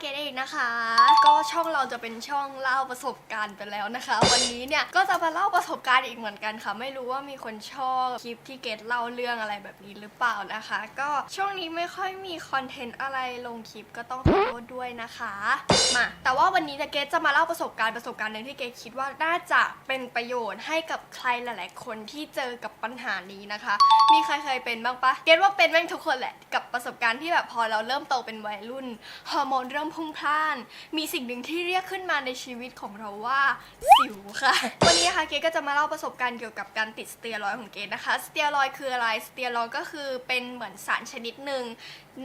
เกดเองนะคะ ก็ช่องเราจะเป็นช่องเล่าประสบการณ์ไปแล้วนะคะ วันนี้เนี่ยก็จะมาเล่าประสบการณ์อีกเหมือนกันค่ะ ไม่รู้ว่ามีคนชอบคลิปที่เกดเล่าเรื่องอะไรแบบนี้หรือเปล่านะคะ ก็ช่วงนี้ไม่ค่อยมีคอนเทนต์อะไรลงคลิปก็ต้องขอโทษด้วยนะคะมาแต่ว่าวันนี้เนี่ยเกดจะมาเล่าประสบการณ์ประสบการณ์หนึ่งที่เกดคิดว่าน่าจะเป็นประโยชน์ให้กับใครหลาย ๆ คนที่เจอกับปัญหานี้นะคะ มีใครเคยเป็นบ้างปะเกดว่าเป็นแม่งทุกคนแหละกับประสบการณ์ที่แบบพอเราเริ่มโตเป็นวัยรุ่นฮอร์โมนเริ่มพุ่งพล่าน มีสิ่งหนึ่งที่เรียกขึ้นมาในชีวิตของเราว่า สิวค่ะ วันนี้นะคะเกก็จะมาเล่าประสบการณ์เกี่ยวกับการติดสเตียรอยของเกนะคะ สเตียรอยคืออะไร สเตียรอยก็คือเป็นเหมือนสารชนิดหนึ่ง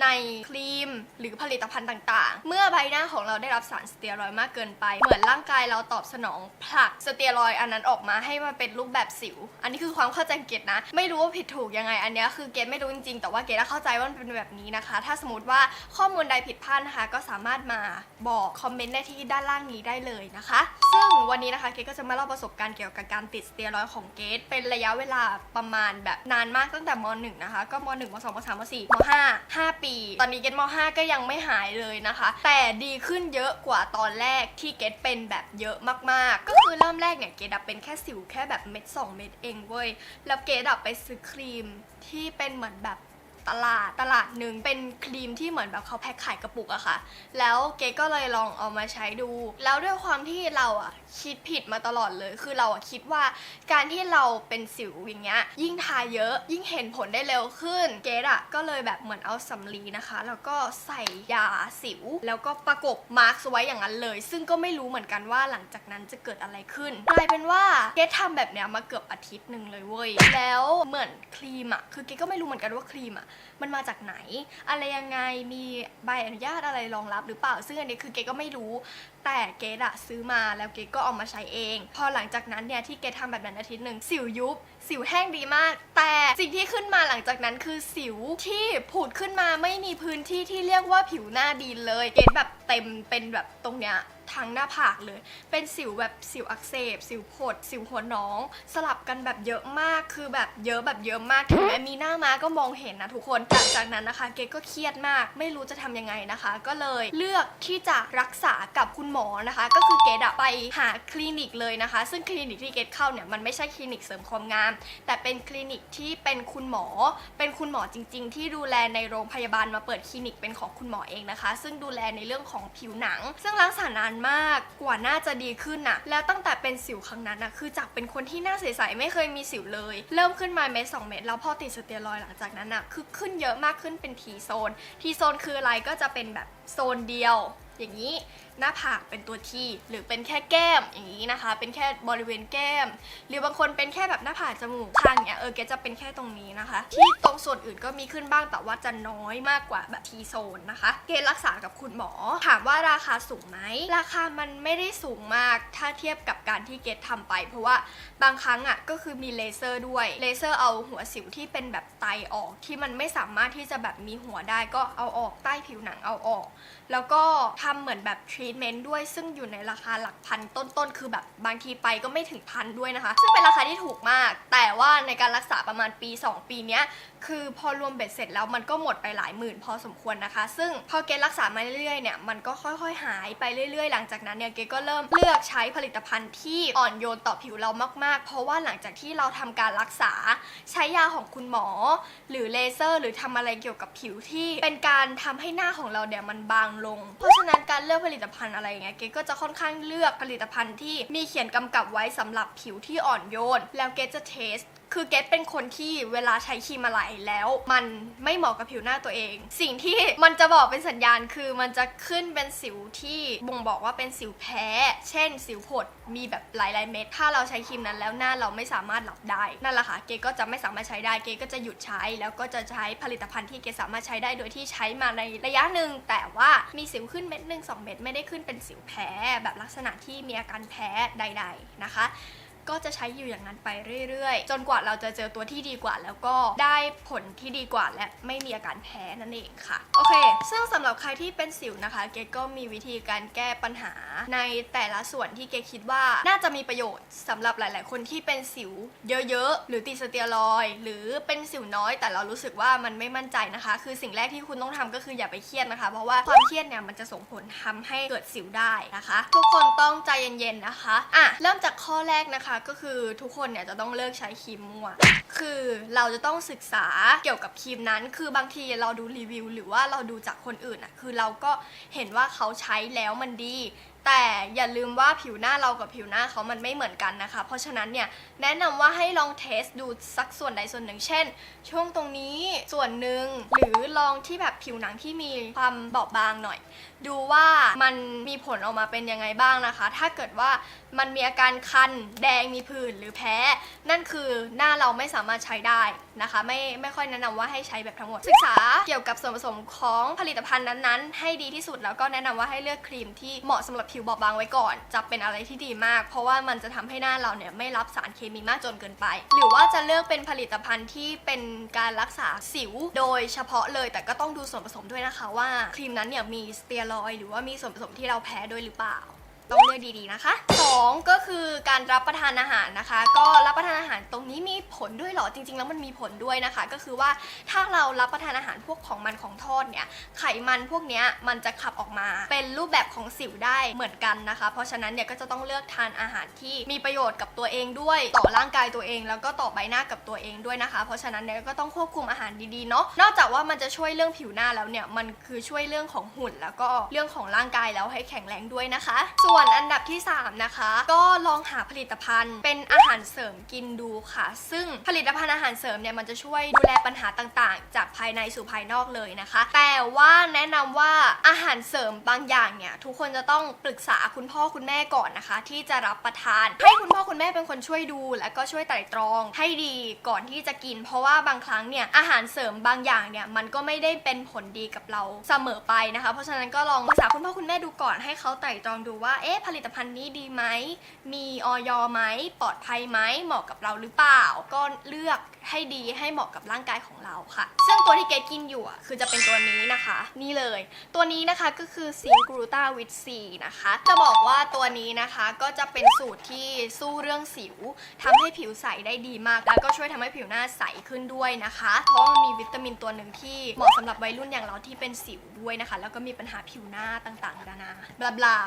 ในครีมหรือผลิตภัณฑ์ต่างๆ เมื่อใบหน้าของเราได้รับสารสเตียรอยมากเกินไป เหมือนร่างกายเราตอบสนองผลักสเตียรอยอันนั้นออกมาให้มันเป็นรูปแบบสิว อันนี้คือความเข้าใจเกดนะ ไม่รู้ว่าผิดถูกยังไง อันเนี้ยคือเกดไม่รู้จริงๆ แต่ว่าเกดเข้าใจว่ามันเป็นแบบนี้นะคะ ถ้าสมมติว่าข้อมูลใดผิดพลาดนะคะก็สามารถมาบอกคอมเมนต์ได้ที่ด้านล่างนี้ได้เลยนะคะ ซึ่งวันนี้นะคะเกดก็จะมาเล่าประสบการณ์เกี่ยวกับการติดสเตียรอยของเกดเป็นระยะเวลาประมาณแบบนานมากตั้งแต่ม .1 นะคะ ก็ม .1 ม .2 ม .3 ม .4 ม .5 5 ปี ตอนนี้เกดม .5 ก็ยังไม่หายเลยนะคะ แต่ดีขึ้นเยอะกว่าตอนแรกที่เกดเป็นแบบเยอะมากๆ ก็คือเริ่มแรกเนี่ยเกดอะเป็นแค่สิวแค่แบบเม็ด2 เม็ดเองเว้ยแล้วเกดอะไปซื้อครีมที่เป็นเหมือนแบบ ตลาดตลาดหนึ่งเป็นครีมที่เหมือนแบบเขาแพ็คขายกระปุกอะค่ะ แล้วเกดก็เลยลองเอามาใช้ดู แล้วด้วยความที่เราอะคิดผิดมาตลอดเลย คือเราอะคิดว่าการที่เราเป็นสิวอย่างเงี้ยยิ่งทาเยอะ ยิ่งเห็นผลได้เร็วขึ้น เกดอะก็เลยแบบเหมือนเอาสำลีนะคะ แล้วก็ใส่ยาสิว แล้วก็ประกบมาร์กไว้อย่างนั้นเลย ซึ่งก็ไม่รู้เหมือนกันว่าหลังจากนั้นจะเกิดอะไรขึ้นกลายเป็นว่าเกดทำแบบเนี้ยมาเกือบอาทิตย์หนึ่งเลยเว้ยแล้วเหมือนครีมอะคือเกดก็ไม่รู้เหมือนกันว่าครีมอะมันมาจากไหน อะไรยังไงมีใบอนุญาตอะไรรองรับหรือเปล่าซึ่งอันนี้คือเกดก็ไม่รู้ แต่เกดอะซื้อมาแล้วเกดก็เอามาใช้เอง พอหลังจากนั้นเนี่ยที่เกดทำแบบนั้นอาทิตย์หนึ่งสิวยุบ สิวแห้งดีมาก แต่สิ่งที่ขึ้นมาหลังจากนั้นคือสิวที่ผุดขึ้นมาไม่มีพื้นที่ที่เรียกว่าผิวหน้าดีเลยเกดแบบเต็มเป็นแบบตรงเนี้ยทั้งหน้าผากเลย เป็นสิวแบบสิวอักเสบ สิวผด สิวหัวน้อง สลับกันแบบเยอะมาก คือแบบเยอะแบบเยอะมาก ถึงแม้มีหน้ามาก็มองเห็นนะทุกคน หลังจากนั้นนะคะ เกดก็เครียดมาก ไม่รู้จะทำยังไงนะคะ ก็เลยเลือกที่จะรักษากับคุณหมอนะคะ ก็คือเกดไปหาคลินิกเลยนะคะ ซึ่งคลินิกที่เกดเข้าเนี่ยมันไม่ใช่คลินิกเสริมความงามแต่เป็นคลินิกที่เป็นคุณหมอ เป็นคุณหมอจริง ๆ ที่ดูแลในโรงพยาบาลมาเปิดคลินิกเป็นของคุณหมอเองนะคะ ซึ่งดูแลในเรื่องของผิวหนัง ซึ่งรักษานานมากกว่าน่าจะดีขึ้นนะแล้วตั้งแต่เป็นสิวครั้งนั้นนะคือจากเป็นคนที่หน้าใสๆไม่เคยมีสิวเลย เริ่มขึ้นมาเม็ดสองเม็ดแล้วพอติดสเตียรอยหลังจากนั้นนะคือขึ้นเยอะมากขึ้นเป็นทีโซนทีโซนคืออะไรก็จะเป็นแบบโซนเดียว อย่างนี้หน้าผากเป็นตัวทีหรือเป็นแค่แก้มอย่างนี้นะคะ เป็นแค่บริเวณแก้ม หรือบางคนเป็นแค่แบบหน้าผากจมูกข้างเนี้ยเออแกจะเป็นแค่ตรงนี้นะคะ ที่ตรงส่วนอื่นก็มีขึ้นบ้างแต่ว่าจะน้อยมากกว่าแบบทีโซนนะคะเกณฑ์รักษากับคุณหมอ ถามว่าราคาสูงไหมราคามันไม่ได้สูงมากถ้าเทียบกับการที่เกดทำไป เพราะว่าบางครั้งอะก็คือมีเลเซอร์ด้วยเลเซอร์เอาหัวสิวที่เป็นแบบไตออกที่มันไม่สามารถที่จะแบบมีหัวได้ก็เอาออกใต้ผิวหนังเอาออก แล้วก็ทำเหมือนแบบทรีทเมนต์ด้วยซึ่งอยู่ในราคาหลักพันต้นๆ คือแบบบางทีไปก็ไม่ถึงพันด้วยนะคะ ซึ่งเป็นราคาที่ถูกมาก แต่ว่าในการรักษาประมาณปี 2 ปีเนี้ย คือพอรวมเบ็ดเสร็จแล้วมันก็หมดไปหลายหมื่นพอสมควรนะคะ ซึ่งพอเกดรักษามาเรื่อยๆเนี่ยมันก็ค่อยๆ หายไปเรื่อยๆ หลังจากนั้นเนี่ยเกดก็เริ่มเลือกใช้ผลิตภัณฑ์ที่อ่อนโยนต่อผิวเรามากๆ เพราะว่าหลังจากที่เราทำการรักษาใช้ยาของคุณหมอ หรือเลเซอร์ หรือทำอะไรเกี่ยวกับผิวที่เป็นการทำให้หน้าของเราเนี่ยมันบางลง เพราะฉะนั้นการเลือกผลิตภัณฑ์อะไรเงี้ยเกดก็จะค่อนข้างเลือกผลิตภัณฑ์ที่มีเขียนกำกับไว้สำหรับผิวที่อ่อนโยน แล้วเกดจะเทส คือเกดเป็นคนที่เวลาใช้ครีมอะไรแล้ว มันไม่เหมาะกับผิวหน้าตัวเอง สิ่งที่มันจะบอกเป็นสัญญาณคือมันจะขึ้นเป็นสิวที่บ่งบอกว่าเป็นสิวแพ้ เช่น สิวผดมีแบบหลายๆเม็ดถ้าเราใช้ครีมนั้นแล้วหน้าเราไม่สามารถหลับได้นั่นแหละค่ะเกก็จะไม่สามารถใช้ได้เกก็จะหยุดใช้ แล้วก็จะใช้ผลิตภัณฑ์ที่เกสามารถใช้ได้โดยที่ใช้มาในระยะหนึ่งแต่ว่ามีสิวขึ้นเม็ดหนึ่งสองเม็ดไม่ได้ขึ้นเป็นสิวแพ้ แบบลักษณะที่มีอาการแพ้ใด ๆนะคะ ก็จะใช้อยู่อย่างนั้นไปเรื่อยๆ จนกว่าเราจะเจอตัวที่ดีกว่า แล้วก็ได้ผลที่ดีกว่าและไม่มีอาการแพ้นั่นเองค่ะ โอเค ซึ่งสำหรับใครที่เป็นสิวนะคะ เกดก็มีวิธีการแก้ปัญหาในแต่ละส่วนที่เกดคิดว่าน่าจะมีประโยชน์สำหรับหลาย ๆ คนที่เป็นสิวเยอะ ๆ หรือติดสเตียรอยหรือเป็นสิวน้อยแต่เรารู้สึกว่ามันไม่มั่นใจนะคะ คือสิ่งแรกที่คุณต้องทำก็คืออย่าไปเครียดนะคะ เพราะว่าความเครียดเนี่ยมันจะส่งผลทำให้เกิดสิวได้นะคะ ทุกคนต้องใจเย็นๆนะคะอะเริ่มจากข้อแรกนะคะก็คือทุกคนเนี่ยจะต้องเลิกใช้ครีมมั่ว คือเราจะต้องศึกษาเกี่ยวกับครีมนั้น คือบางทีเราดูรีวิว หรือว่าเราดูจากคนอื่นอะ คือเราก็เห็นว่าเขาใช้แล้วมันดี แต่อย่าลืมว่าผิวหน้าเรากับผิวหน้าเขามันไม่เหมือนกันนะคะ เพราะฉะนั้นเนี่ยแนะนำว่าให้ลองเทสดูสักส่วนใดส่วนหนึ่ง เช่น ช่วงตรงนี้ส่วนหนึ่งหรือลองที่แบบผิวหนังที่มีความบอบบางหน่อย ดูว่ามันมีผลออกมาเป็นยังไงบ้างนะคะ ถ้าเกิดว่ามันมีอาการคัน แดงมีผื่นหรือแพ้ นั่นคือหน้าเราไม่สามารถใช้ได้นะคะ ไม่ไม่ค่อยแนะนำว่าให้ใช้แบบทั้งหมด ศึกษาเกี่ยวกับส่วนผสมของผลิตภัณฑ์นั้นๆ ให้ดีที่สุดแล้วก็แนะนำว่าให้เลือกครีมที่เหมาะสำหรับผิวบอบบางไว้ก่อน จะเป็นอะไรที่ดีมาก เพราะว่ามันจะทำให้หน้าเราเนี่ยไม่รับสารเคมีมากจนเกินไป หรือว่าจะเลือกเป็นผลิตภัณฑ์ที่เป็นการรักษาสิว โดยเฉพาะเลยแต่ก็ต้องดูส่วนผสมด้วยนะคะว่าครีมนั้นเนี่ยมีสเตียรอยหรือว่ามีส่วนผสมที่เราแพ้ด้วยหรือเปล่า ต้องเลือกดีๆนะคะ2ก็คือการรับประทานอาหารนะคะ ก็รับประทานอาหารตรงนี้มีผลด้วยเหรอจริง ๆ แล้วมันมีผลด้วยนะคะ ก็คือว่าถ้าเรารับประทานอาหารพวกของมันของทอดเนี่ยไขมันพวกเนี้ยมันจะขับออกมา เป็นรูปแบบของสิวได้เหมือนกันนะคะ เพราะฉะนั้นเนี่ยก็จะต้องเลือกทานอาหารที่มีประโยชน์กับตัวเองด้วย ต่อร่างกายตัวเอง แล้วก็ต่อใบหน้ากับตัวเองด้วยนะคะ เพราะฉะนั้นเนี่ยก็ต้องควบคุมอาหารดีๆเนาะนอกจากว่ามันจะช่วยเรื่องผิวหน้าแล้วเนี่ยมันคือช่วยเรื่องของหุ่นแล้วก็เรื่องของร่างกายแล้วให้แข็งแรงด้วยนะคะส่วนอันดับที่ 3 นะคะ ก็ลองหาผลิตภัณฑ์ เป็นอาหารเสริมกินดูค่ะ ซึ่งผลิตภัณฑ์อาหารเสริมเนี่ยมันจะช่วยดูแลปัญหาต่างๆ จากภายในสู่ภายนอกเลยนะคะ แต่ว่าแนะนำว่าอาหารเสริมบางอย่างเนี่ยทุกคนจะต้องปรึกษาคุณพ่อคุณแม่ก่อนนะคะ ที่จะรับประทาน ให้คุณพ่อคุณแม่เป็นคนช่วยดู และก็ช่วยไต่ตรองให้ดีก่อนที่จะกิน เพราะว่าบางครั้งเนี่ยอาหารเสริมบางอย่างเนี่ยมันก็ไม่ได้เป็นผลดีกับเราเสมอไปนะคะ เพราะฉะนั้นก็ลองปรึกษาคุณพ่อคุณแม่ดูก่อนให้เขาไต่ตรองดูว่าเอ๊ะผลิตภัณฑ์นี้ดีไหม มีออยไหม ปลอดภัยไหม เหมาะกับเราหรือเปล่า ก็เลือกให้ดีให้เหมาะกับร่างกายของเราค่ะ ซึ่งตัวที่เกดกินอยู่อะคือจะเป็นตัวนี้นะคะ นี่เลย ตัวนี้นะคะก็คือซิงกรูตาวิตซีนะคะ จะบอกว่าตัวนี้นะคะก็จะเป็นสูตรที่สู้เรื่องสิวทำให้ผิวใสได้ดีมาก แล้วก็ช่วยทำให้ผิวหน้าใสขึ้นด้วยนะคะ เพราะมันมีวิตามินตัวหนึ่งที่เหมาะสำหรับวัยรุ่นอย่างเราที่เป็นสิวด้วยนะคะ แล้วก็มีปัญหาผิวหน้าต่างๆนานาบลาบลา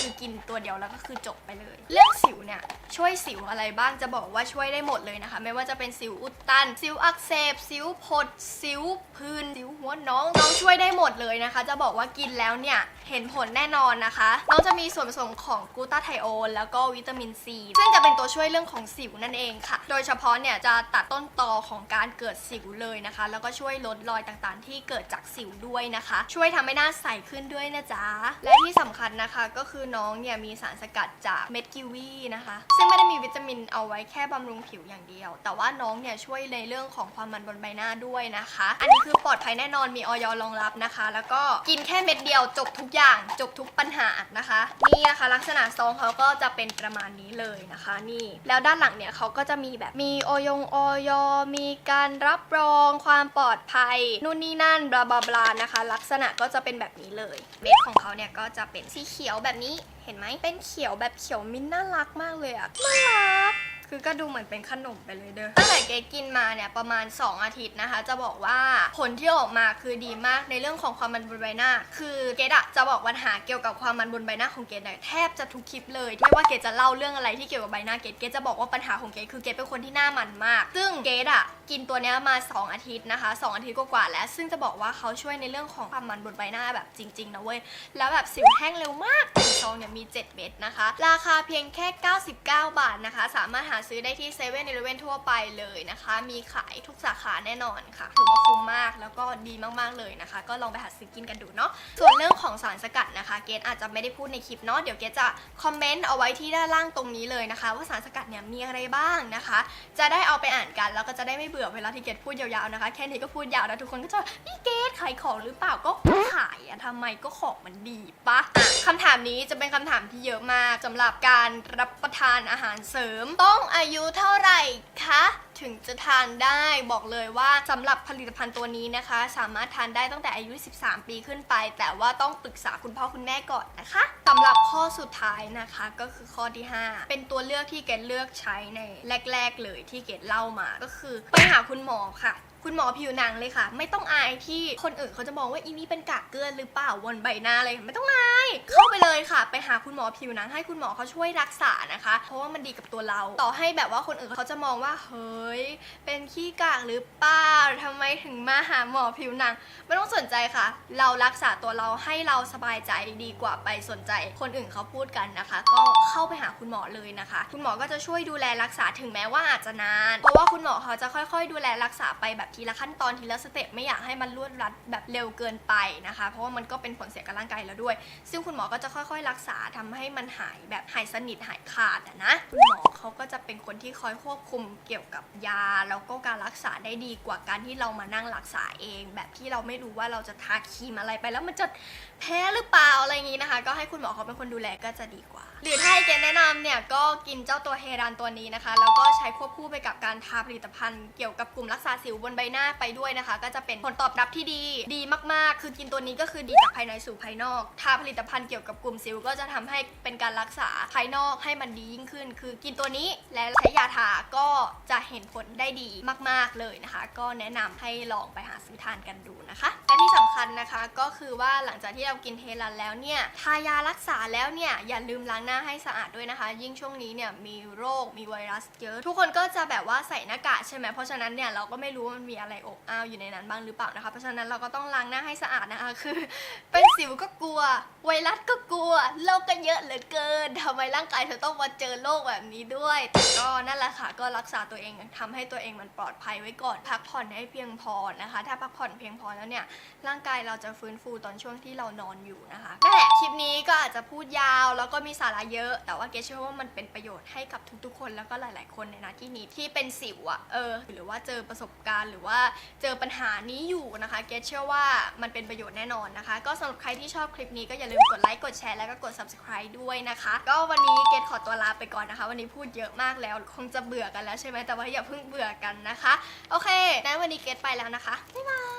คือกินตัวเดียวแล้วก็คือจบไปเลย เรื่องสิวเนี่ยช่วยสิวอะไรบ้างจะบอกว่าช่วยได้หมดเลยนะคะ ไม่ว่าจะเป็นสิวอุดตัน สิวอักเสบ สิวผด สิวพื้น สิวหัวน้องน้องช่วยได้หมดเลยนะคะ จะบอกว่ากินแล้วเนี่ยเห็นผลแน่นอนนะคะน้องจะมีส่วนผสมของกลูตาไทโอนแล้วก็วิตามินซีซึ่งจะเป็นตัวช่วยเรื่องของสิวนั่นเองค่ะ โดยเฉพาะเนี่ยจะตัดต้นตอของการเกิดสิวเลยนะคะ แล้วก็ช่วยลดรอยต่างๆ ที่เกิดจากสิวด้วยนะคะ ช่วยทำให้หน้าใสขึ้นด้วยนะจ๊ะและที่สำคัญนะคะก็คือน้ององเนี่ยมีสารสกัดจากเม็ดกิวีนะคะ ซึ่งไม่ได้มีวิตามินเอาไว้แค่บำรุงผิวอย่างเดียว แต่ว่าน้องเนี่ยช่วยในเรื่องของความมันบนใบหน้าด้วยนะคะ อันนี้คือปลอดภัยแน่นอนมีออยรองรับนะคะ แล้วก็กินแค่เม็ดเดียวจบทุกอย่าง จบทุกปัญหานะคะ นี่นะคะลักษณะซองเขาก็จะเป็นประมาณนี้เลยนะคะ นี่ แล้วด้านหลังเนี่ยเขาก็จะมีแบบมีออยงออยมีการรับรองความปลอดภัยนู่นนี่นั่นบลาบลาบลานะคะ ลักษณะก็จะเป็นแบบนี้เลย เม็ดของเขาเนี่ยก็จะเป็นสีเขียวแบบนี้เห็นไหมเป็นเขียวแบบเขียวมิ้นท์น่ารักมากเลยอะน่ารัก คือก็ดูเหมือนเป็นขนมไปเลยเด้อตั้งแต่เกดกินมาเนี่ยประมาณ 2 อาทิตย์นะคะ จะบอกว่าผลที่ออกมาคือดีมากในเรื่องของความมันบนใบหน้า คือเกดอะจะบอกปัญหาเกี่ยวกับความมันบนใบหน้าของเกดเนี่ยแทบจะทุกคลิปเลยไม่ว่าเกดจะเล่าเรื่องอะไรที่เกี่ยวกับใบหน้าเกดเกดจะบอกว่าปัญหาของเกดคือเกดเป็นคนที่หน้ามันมาก ซึ่งเกดอะกินตัวเนี้ยมา 2 อาทิตย์นะคะ 2 อาทิตย์กว่าๆแล้ว ซึ่งจะบอกว่าเขาช่วยในเรื่องของความมันบนใบหน้าแบบจริงๆนะเว้ยแล้วแบบสิวแห้งเร็วมากหนึ่งซองเนี่ยมี 7 เม็ดนะคะ ราคาเพียงแค่ 99 บาทนะคะ สามารถหาซื้อได้ที่เซเว่นอีเลเว่นทั่วไปเลยนะคะ มีขายทุกสาขาแน่นอนค่ะถือว่าคุ้มมากแล้วก็ดีมากๆเลยนะคะ ก็ลองไปหาซื้อกินกันดูเนาะส่วนเรื่องของสารสกัดนะคะ เกดอาจจะไม่ได้พูดในคลิปเนาะเดี๋ยวเกดจะคอมเมนต์เอาไว้ที่ด้านล่างตรงนี้เลยนะคะ ว่าสารสกัดเนี่ยมีอะไรบ้างนะคะ จะได้เอาไปอ่านกันแล้วก็จะได้ไม่เบื่อเวลาที่เกดพูดยาวๆนะคะ แค่นี้ก็พูดยาวนะทุกคนก็จะนี่เกดขายของหรือเปล่าก็ขายอะทำไมก็ของมันดีปะอะคำถามนี้จะเป็นคำถามที่เยอะมากสำหรับการรับประทานอาหารเสริมต้องอายุเท่าไหร่คะถึงจะทานได้บอกเลยว่าสำหรับผลิตภัณฑ์ตัวนี้นะคะ สามารถทานได้ตั้งแต่อายุ 13 ปีขึ้นไป แต่ว่าต้องปรึกษาคุณพ่อคุณแม่ก่อนนะคะสำหรับข้อสุดท้ายนะคะก็คือข้อที่ 5 เป็นตัวเลือกที่เกดเลือกใช้ในแรก ๆ เลยที่เกดเล่ามาก็คือไปหาคุณหมอค่ะ คุณหมอผิวหนังเลยค่ะ ไม่ต้องอายที่คนอื่นเขาจะมองว่าอีนี่เป็นกากเกลือนหรือเปล่าบนใบหน้าเลยไม่ต้องอายเข้าไปเลยค่ะ ไปหาคุณหมอผิวหนังให้คุณหมอเขาช่วยรักษานะคะ เพราะว่ามันดีกับตัวเรา ต่อให้แบบว่าคนอื่นเขาจะมองว่าเฮ้ยเป็นขี้กากหรือเปล่าทำไมถึงมาหาหมอผิวหนัง ไม่ต้องสนใจค่ะ เรารักษาตัวเราให้เราสบายใจดีกว่าไปสนใจ คนอื่นเขาพูดกันนะคะ ก็เข้าไปหาคุณหมอเลยนะคะ คุณหมอก็จะช่วยดูแลรักษาถึงแม้ว่าอาจจะนาน เพราะว่าคุณหมอเขาจะค่อย ๆ ดูแลรักษาไปแบบทีละขั้นตอนทีละสเต็ปไม่อยากให้มันรวดรัดแบบเร็วเกินไปนะคะ เพราะว่ามันก็เป็นผลเสียกับร่างกายเราด้วย ซึ่งคุณหมอก็จะค่อยๆ รักษาทำให้มันหายแบบหายสนิทหายขาดอะนะคุณหมอเขาก็จะเป็นคนที่คอยควบคุมเกี่ยวกับยา แล้วก็การรักษาได้ดีกว่าการที่เรามานั่งรักษาเอง แบบที่เราไม่รู้ว่าเราจะทาครีมอะไรไปแล้วมันจะ แพ้หรือเปล่าอะไรอย่างนี้นะคะ ก็ให้คุณหมอเขาเป็นคนดูแลก็จะดีกว่า หรือถ้าให้เกณฑ์แนะนำเนี่ยก็กินเจ้าตัวเฮรันตัวนี้นะคะ แล้วก็ใช้ควบคู่ไปกับการทาผลิตภัณฑ์เกี่ยวกับกลุ่มรักษาสิวบนใบหน้าไปด้วยนะคะ ก็จะเป็นผลตอบรับที่ดีดีมากๆ คือกินตัวนี้ก็คือดีจากภายในสู่ภายนอกทาผลิตภัณฑ์เกี่ยวกับกลุ่มสิวก็จะทำให้เป็นการรักษาภายนอกให้มันดียิ่งขึ้น คือกินตัวนี้และใช้ยาทาก็จะเห็นผลได้ดีมาก ๆเลยนะคะ ก็แนะนำให้ลองไปหาซื้อทานกันดูนะคะและที่สำคัญนะคะก็คือว่าหลังจากที่เรากินเฮรันแล้วเนี่ยทายารักษาแล้วเนี่ยอย่าลืมล้างหน้าให้สะอาดด้วยนะคะ ยิ่งช่วงนี้เนี่ยมีโรคมีไวรัสเยอะ ทุกคนก็จะแบบว่าใส่หน้ากากใช่ไหมเพราะฉะนั้นเนี่ยเราก็ไม่รู้ว่ามันมีอะไรอบอ้าวอยู่ในนั้นบ้างหรือเปล่านะคะเพราะฉะนั้นเราก็ต้องล้างหน้าให้สะอาดนะคะคือ เป็นสิวก็กลัว ไวรัสก็กลัวโรคก็เยอะเหลือเกินทำไมร่างกายเธอต้องมาเจอโรคแบบนี้ด้วยแต่ก็นั่นแหละค่ะก็รักษาตัวเองทำให้ตัวเองมันปลอดภัยไว้ก่อนพักผ่อนให้เพียงพอนะคะ ถ้าพักผ่อนเพียงพอแล้วเนี่ยร่างกายเราจะฟื้นฟูตอนช่วงที่เรานอนอยู่นะคะนั่นแหละคลิปนี้ก็อาจจะพูดยาวแล้วก็มีสาระเยอะ แต่ว่าเกเชื่อว่ามันเป็นประโยชน์ให้กับทุกๆ คนแล้วก็หลาย ๆ คนในน้าที่นี้ที่เป็นสิวอะเออ หรือว่าเจอประสบการณ์หรือว่าเจอปัญหานี้อยู่นะคะเกเชื่อว่ามันเป็นประโยชน์แน่นอนนะคะ ก็สำหรับใครที่ชอบคลิปนี้ก็อย่าลืมกดไลค์กดแชร์แล้วก็กด subscribe ด้วยนะคะ ก็วันนี้เกรซขอตัวลาไปก่อนนะคะ วันนี้พูดเยอะมากแล้วคงจะเบื่อกันแล้วใช่ไหมแต่ว่าอย่าเพิ่งเบื่อกันนะคะ โอเคงั้นวันนี้เกรซไปแล้วนะคะบ๊ายบาย